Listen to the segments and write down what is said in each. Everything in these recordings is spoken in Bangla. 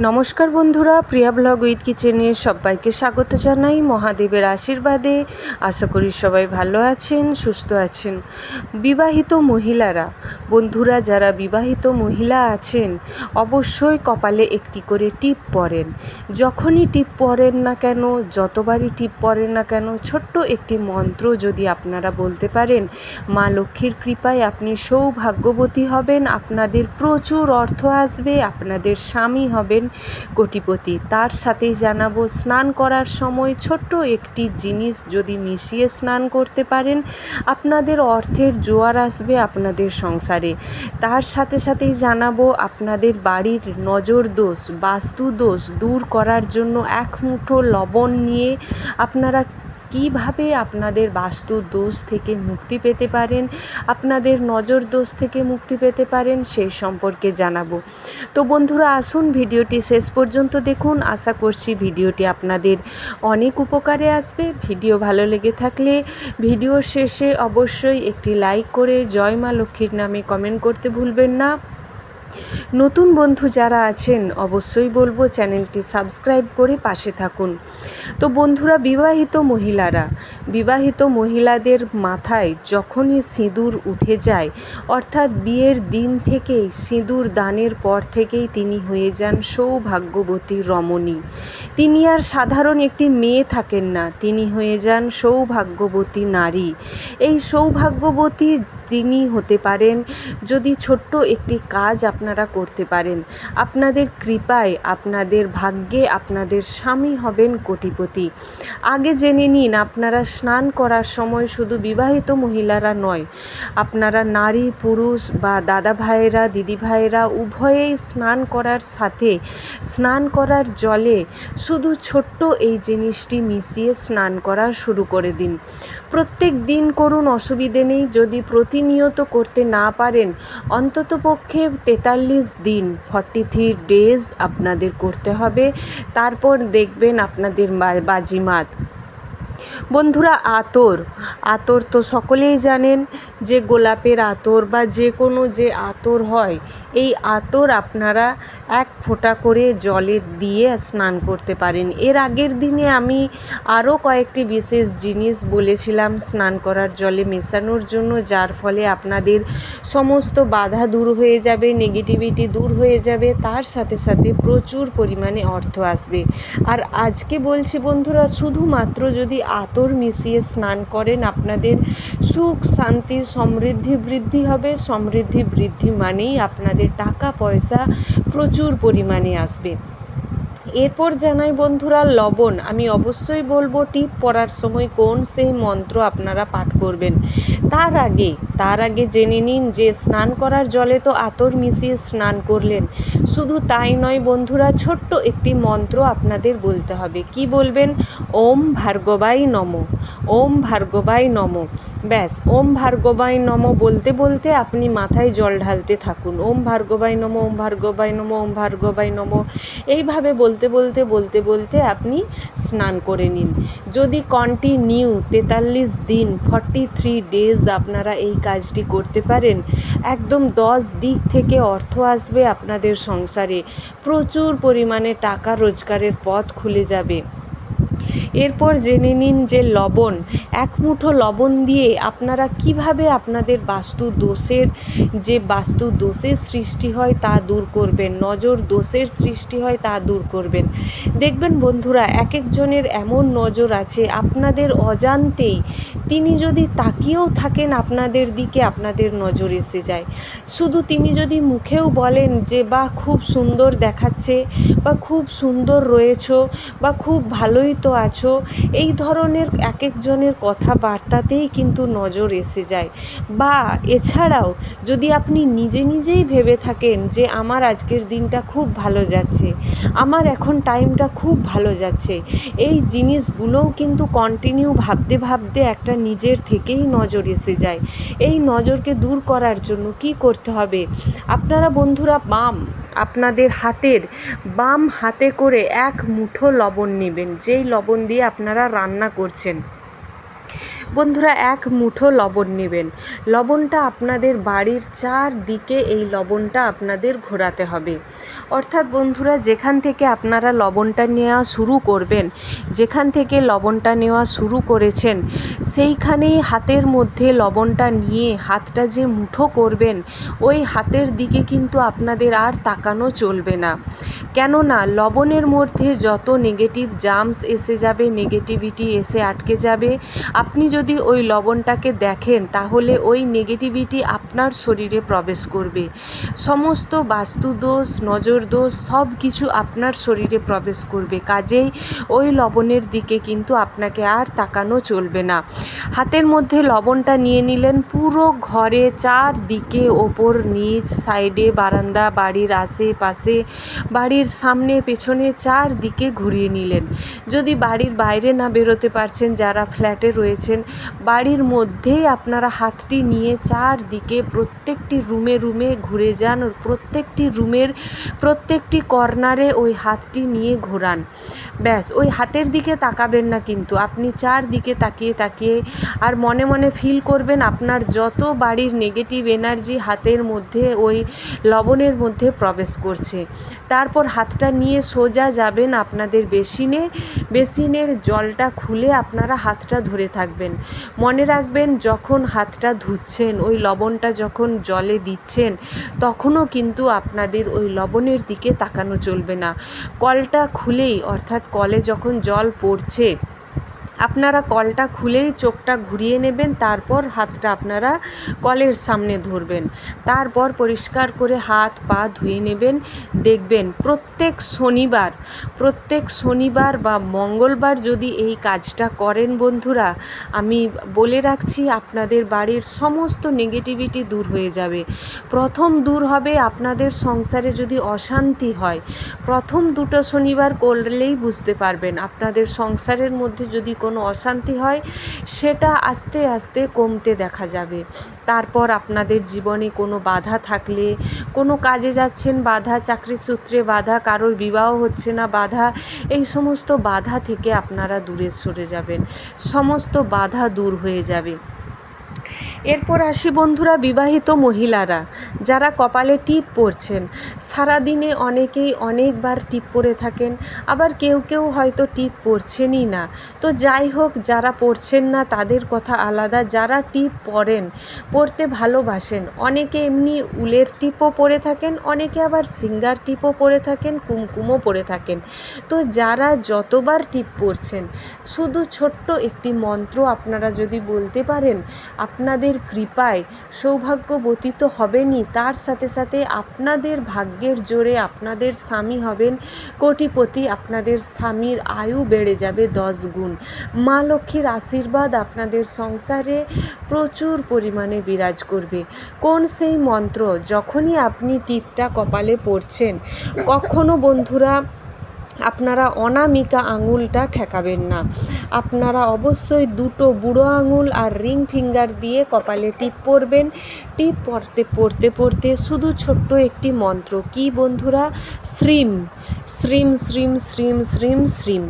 নমস্কার বন্ধুরা, প্রিয়া ব্লগ উইথ কিচেনে সবাইকে স্বাগত জানাই মহাদেবের আশীর্বাদে। আশা করি সবাই ভালো আছেন, সুস্থ আছেন। বিবাহিত মহিলারা, বন্ধুরা যারা বিবাহিত মহিলা আছেন, অবশ্যই কপালে একটি করে টিপ পরেন। যখনই টিপ পরেন না কেন, যতবারই টিপ পরেন না কেন, ছোট্ট একটি মন্ত্র যদি আপনারা বলতে পারেন, মা লক্ষ্মীর কৃপায় আপনি সৌভাগ্যবতী হবেন, আপনাদের প্রচুর অর্থ আসবে, আপনাদের স্বামী হবেন কোটিপতি। তার সাথেই জানাব, স্নান করার সময় ছোট্ট একটি জিনিস যদি মিশিয়ে স্নান করতে পারেন, আপনাদের অর্থের জোয়ার আসবে আপনাদের সংসারে। তার সাথে সাথেই জানাব, আপনাদের বাড়ির নজর দোষ বাস্তু দোষ দূর করার জন্য এক মুঠো লবণ নিয়ে আপনারা কীভাবে আপনাদের বাস্তু দোষ থেকে মুক্তি পেতে পারেন, আপনাদের নজর দোষ থেকে মুক্তি পেতে পারেন সেই সম্পর্কে জানাব। তো বন্ধুরা, আসুন ভিডিওটি শেষ পর্যন্ত দেখুন। আশা করছি ভিডিওটি আপনাদের অনেক উপকারে আসবে। ভিডিও ভালো লেগে থাকলে ভিডিওর শেষে অবশ্যই একটি লাইক করে জয় মা লক্ষ্মীর নামে কমেন্ট করতে ভুলবেন না। নতুন বন্ধু যারা আছেন, অবশ্যই বলব চ্যানেলটি সাবস্ক্রাইব করে পাশে থাকুন। তো বন্ধুরা, বিবাহিত মহিলারা, বিবাহিত মহিলাদের মাথায় যখনই সিঁদুর উঠে যায়, অর্থাৎ বিয়ের দিন থেকেই, সিঁদুর দানের পর থেকেই তিনি হয়ে যান সৌভাগ্যবতী রমণী। তিনি আর সাধারণ একটি মেয়ে থাকেন না, তিনি হয়ে যান সৌভাগ্যবতী নারী। এই সৌভাগ্যবতী তিনি হতে পারেন, যদি ছোট্ট একটি কাজ আপনারা করতে পারেন। আপনাদের কৃপায়, আপনাদের ভাগ্যে আপনাদের স্বামী হবেন কোটিপতি। আগে জেনে নিন, আপনারা স্নান করার সময় শুধু বিবাহিত মহিলারা নয়, আপনারা নারী, পুরুষ বা দাদা ভাইয়েরা দিদি ভাইয়েরা উভয়েই স্নান করার সাথে, স্নান করার জলে শুধু ছোট্ট এই জিনিসটি মিশিয়ে স্নান করা শুরু করে দিন। প্রত্যেক দিন করুন, অসুবিধে নেই। যদি প্রতিনিয়ত করতে না পারেন, অন্ততপক্ষে তেতাল্লিশ দিন ফর্টি থ্রি ডেজ আপনাদের করতে হবে। তারপর দেখবেন আপনাদের বাজিমাত। বন্ধুরা, আতর। আতর তো সকলেই জানেন যে গোলাপের আতর বা যে কোনো যে আতর হয়, এই আতর আপনারা এক ফোঁটা করে জলে দিয়ে স্নান করতে পারেন। এর আগের দিনে আমি আরও কয়েকটি বিশেষ জিনিস বলেছিলাম স্নান করার জলে মেশানোর জন্য, যার ফলে আপনাদের সমস্ত বাধা দূর হয়ে যাবে নেগেটিভিটি দূর হয়ে যাবে, তার সাথে সাথে প্রচুর পরিমাণে অর্থ আসবে। আর আজকে বলছি বন্ধুরা, শুধুমাত্র যদি আতর মিশিয়ে স্নান করেন। আপনাদের সুখ, শান্তি, সমৃদ্ধি বৃদ্ধি হবে। সমৃদ্ধি বৃদ্ধি মানেই আপনাদের টাকা, পয়সা প্রচুর পরিমাণে আসবে। এরপর জানাই বন্ধুরা, লবণ। আমি অবশ্যই বলব, টিপ পড়ার সময় কোন সেই মন্ত্র আপনারা পাঠ করবেন। তার আগে তার আগে জেনে নিন যে স্নান করার জলে তো আতর মিশিয়ে স্নান করলেন। শুধু তাই নয় বন্ধুরা, ছোট্ট একটি মন্ত্র আপনাদের বলতে হবে। কি বলবেন? ওম ভার্গবাই নম, ওম ভার্গবাই নম। ব্যাস, ওম ভার্গবাই নম বলতে বলতে আপনি মাথায় জল ঢালতে থাকুন। ওম ভার্গবাই নম, ওম ভার্গবাই নম, ওম ভার্গবাই নম। এইভাবে বলতে বলতে বলতে বলতে আপনি স্নান করে নিন। যদি কন্টিনিউ তেতাল্লিশ দিন ফর্টি থ্রি ডেজ আপনারা এই কাজটি করতে পারেন। একদম দশ দিক থেকে অর্থ আসবে আপনাদের সংসারে। প্রচুর পরিমাণে টাকা রোজগারের পথ খুলে যাবে। এরপর জেনে নিন যে লবণ, এক মুঠো লবণ দিয়ে আপনারা কীভাবে আপনাদের বাস্তু দোষের, যে বাস্তু দোষের সৃষ্টি হয় তা দূর করবেন, নজর দোষের সৃষ্টি হয় তা দূর করবেন। দেখবেন বন্ধুরা এক একজনের এমন নজর আছে, আপনাদের অজান্তেই তিনি যদি তাকিয়েও থাকেন আপনাদের দিকে আপনাদের নজর এসে যায়। শুধু তিনি যদি মুখেও বলেন যে, বা খুব সুন্দর দেখাচ্ছে, বা খুব সুন্দর রয়েছ, বা খুব ভালোই তো আছো, এই ধরনের এক একজনের কথাবার্তাতেই কিন্তু নজর এসে যায়। বা এছাড়াও যদি আপনি নিজে নিজেই ভেবে থাকেন যে আমার আজকের দিনটা খুব ভালো যাচ্ছে, আমার এখন টাইমটা খুব ভালো যাচ্ছে, এই জিনিসগুলোও কিন্তু কন্টিনিউ ভাবতে ভাবতে একটা নিজের থেকেই নজর এসে যায়। এই নজরকে দূর করার জন্য কি করতে হবে? আপনারা বন্ধুরা, বাম আপনাদের হাতের বাম হাতে করে এক মুঠো লবণ নেবেন। যেই লবণ দিয়ে আপনারা রান্না করছেন। বন্ধুরা, এক মুঠো লবণ নেবেন। লবণটা আপনাদের বাড়ির চারদিকে এই লবণটা আপনাদের ঘোরাতে হবে। অর্থাৎ বন্ধুরা, যেখান থেকে আপনারা লবণটা নেওয়া শুরু করবেন, যেখান থেকে লবণটা নেওয়া শুরু করেছেন, সেইখানেই হাতের মধ্যে লবণটা নিয়ে হাতটা যে মুঠো করবেন, ওই হাতের দিকে কিন্তু আপনাদের আর তাকানো চলবে না। কেননা, লবণের মধ্যে যত নেগেটিভ জার্মস এসে যাবে নেগেটিভিটি এসে আটকে যাবে। আপনি যদি ওই লবণটাকে দেখেন, তাহলে ওই নেগেটিভিটি আপনার শরীরে প্রবেশ করবে। সমস্ত বাস্তুদোষ নজর দোষ সব কিছু আপনার শরীরে প্রবেশ করবে। কাজেই ওই লবণের দিকে কিন্তু আপনাকে আর তাকানো চলবে না। হাতের মধ্যে লবণটা নিয়ে নিলেন, পুরো ঘরে চারদিকে ওপর, নিচ সাইডে, বারান্দা, বাড়ির আশেপাশে, বাড়ির সামনে, পেছনে চারদিকে ঘুরিয়ে নিলেন। যদি বাড়ির বাইরে না বেরোতে পারছেন, যারা ফ্ল্যাটে রয়েছেন বাড়ির মধ্যেই আপনারা হাতটি নিয়ে চারদিকে প্রত্যেকটি রুমে রুমে ঘুরে যান, ওর প্রত্যেকটি রুমের প্রত্যেকটি কর্নারে ওই হাতটি নিয়ে ঘোরান। ব্যাস, ওই হাতের দিকে তাকাবেন না কিন্তু, আপনি চারদিকে তাকিয়ে তাকিয়ে আর মনে মনে ফিল করবেন আপনার যত বাড়ির নেগেটিভ এনার্জি হাতের মধ্যে, ওই লবণের মধ্যে প্রবেশ করছে। তারপর হাতটা নিয়ে সোজা যাবেন আপনাদের বেসিনে। বেসিনের জলটা খুলে আপনারা হাতটা ধরে থাকবেন। মনে রাখবেন, যখন হাতটা ধুচ্ছেন, ওই লবণটা যখন জলে দিচ্ছেন, তখনও কিন্তু আপনাদের ওই লবণের দিকে তাকানো চলবে না। কলটা খুলেই, অর্থাৎ কলে যখন জল পড়ছে আপনারা কলটা খুলেই চোখটা ঘুরিয়ে নেবেন, তারপর হাতটা আপনারা কলের সামনে ধরবেন। তারপর পরিষ্কার করে হাত পা ধুয়ে নেবেন। দেখবেন প্রত্যেক শনিবার প্রত্যেক শনিবার বা মঙ্গলবার যদি এই কাজটা করেন বন্ধুরা, আমি বলে রাখছি আপনাদের বাড়ির সমস্ত নেগেটিভিটি দূর হয়ে যাবে। প্রথম দূর হবে আপনাদের সংসারে যদি অশান্তি হয়, প্রথম দুটো শনিবার করলেই বুঝতে পারবেন। আপনাদের সংসারের মধ্যে যদি কোনো অশান্তি হয়, সেটা আস্তে আস্তে কমতে দেখা যাবে। তারপর আপনাদের জীবনে কোনো বাধা থাকলে, কোনো কাজে যাচ্ছেন, বাধা, চাকরির সূত্রে বাধা, কারোর বিবাহ হচ্ছে না, বাধা, এই সমস্ত বাধা থেকে আপনারা দূরে সরে যাবেন। সমস্ত বাধা দূর হয়ে যাবে। এরপর আসি বন্ধুরা বিবাহিত মহিলারা, যারা কপালে টিপ পরছেন। সারাদিনে অনেকেই অনেকবার টিপ পরে থাকেন, আবার কেউ কেউ হয়তো টিপ পরছেনই না। তো যাই হোক, যারা পরছেন না তাদের কথা আলাদা, যারা টিপ পরেন, পরতে ভালোবাসেন। অনেকে এমনি উলের টিপও পরে থাকেন, অনেকে আবার সিঙ্গার টিপও পরে থাকেন, কুমকুমও পরে থাকেন। তো যারা যতবার টিপ পরছেন, শুধু ছোট্ট একটি মন্ত্র আপনারা যদি বলতে পারেন, আপনাদের কৃপায় সৌভাগ্যবতী তো হবেনই। তার সাথে সাথে আপনাদের ভাগ্যের জোরে আপনাদের স্বামী হবেন। কোটিপতি আপনাদের স্বামীর আয়ু বেড়ে যাবে দশ গুণ। মা লক্ষ্মীর আশীর্বাদ আপনাদের সংসারে প্রচুর পরিমাণে বিরাজ করবে। কোন সেই মন্ত্র, যখনই আপনি টিপটা কপালে পড়ছেন, কখনো বন্ধুরা আপনারা অনামিকা আঙুলটা ঠেকাবেন না। আপনারা অবশ্যই দুটো বুড়ো আঙুল আর রিং ফিঙ্গার দিয়ে কপালে টিপ পরবেন। টিপ পড়তে পরতে পরতে শুধু ছোট্ট একটি মন্ত্র। কি বন্ধুরা? শ্রীম। শ্রীম শ্রীম শ্রীম শ্রীম শ্রীম।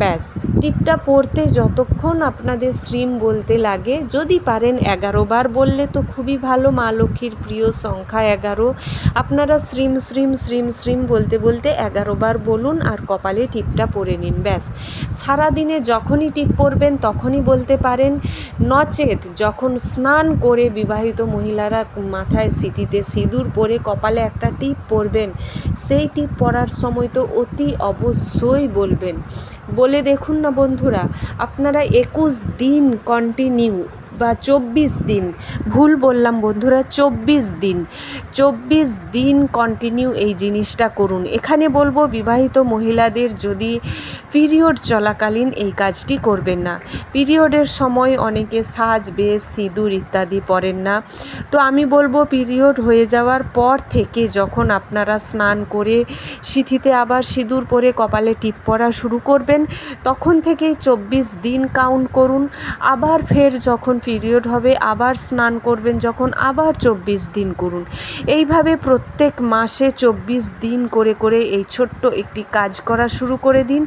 ব্যাস, টিপটা পড়তে যতক্ষণ আপনাদের শ্রীম বলতে লাগে, যদি পারেন এগারো বার বললে তো খুবই ভালো, মা লক্ষ্মীর প্রিয় সংখ্যা এগারো। আপনারা শ্রীম শ্রীম শ্রীম শ্রীম বলতে বলতে এগারো বার বলুন আর কপালে টিপটা পরে নিন, ব্যাস। সারাদিনে যখনই টিপ পরবেন তখনই বলতে পারেন নচেত যখন স্নান করে বিবাহিত মহিলারা মাথায় সিঁথিতে সিঁদুর পরে কপালে একটা টিপ পরবেন, সেই টিপ পরার সময় তো অতি অবশ্যই বলবেন। বলে দেখুন না বন্ধুরা, আপনারা একুশ দিন কন্টিনিউ বা চব্বিশ দিন। ভুল বললাম বন্ধুরা, চব্বিশ দিন। চব্বিশ দিন কন্টিনিউ এই জিনিসটা করুন। এখানে বলব, বিবাহিত মহিলাদের যদি পিরিয়ড চলাকালীন এই কাজটি করবেন না। পিরিয়ডের সময় অনেকে সাজ, বেশ, সিঁদুর ইত্যাদি পরেন না। তো আমি বলব পিরিয়ড হয়ে যাওয়ার পর থেকে যখন আপনারা স্নান করে সিঁথিতে আবার সিঁদুর পরে কপালে টিপ পরা শুরু করবেন, তখন থেকেই চব্বিশ দিন কাউন্ট করুন। আবার ফের যখন পিরিয়ড হবে, আবার স্নান করবেন যখন আবার চব্বিশ দিন করুন। এইভাবে প্রত্যেক মাসে চব্বিশ দিন করে করে এই ছোট্ট একটি কাজ করা শুরু করে দিন।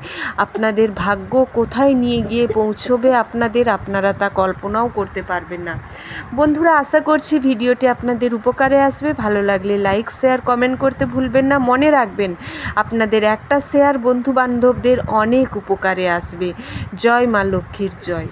আপনাদের ভাগ্য কোথায় নিয়ে গিয়ে পৌঁছবে আপনাদের, আপনারা তা কল্পনাও করতে পারবেন না। বন্ধুরা, আশা করছি ভিডিওটি আপনাদের উপকারে আসবে। ভালো লাগলে লাইক শেয়ার কমেন্ট করতে ভুলবেন না। মনে রাখবেন, আপনাদের একটা শেয়ার বন্ধু বান্ধবদের অনেক উপকারে আসবে। জয় মা লক্ষ্মীর জয়।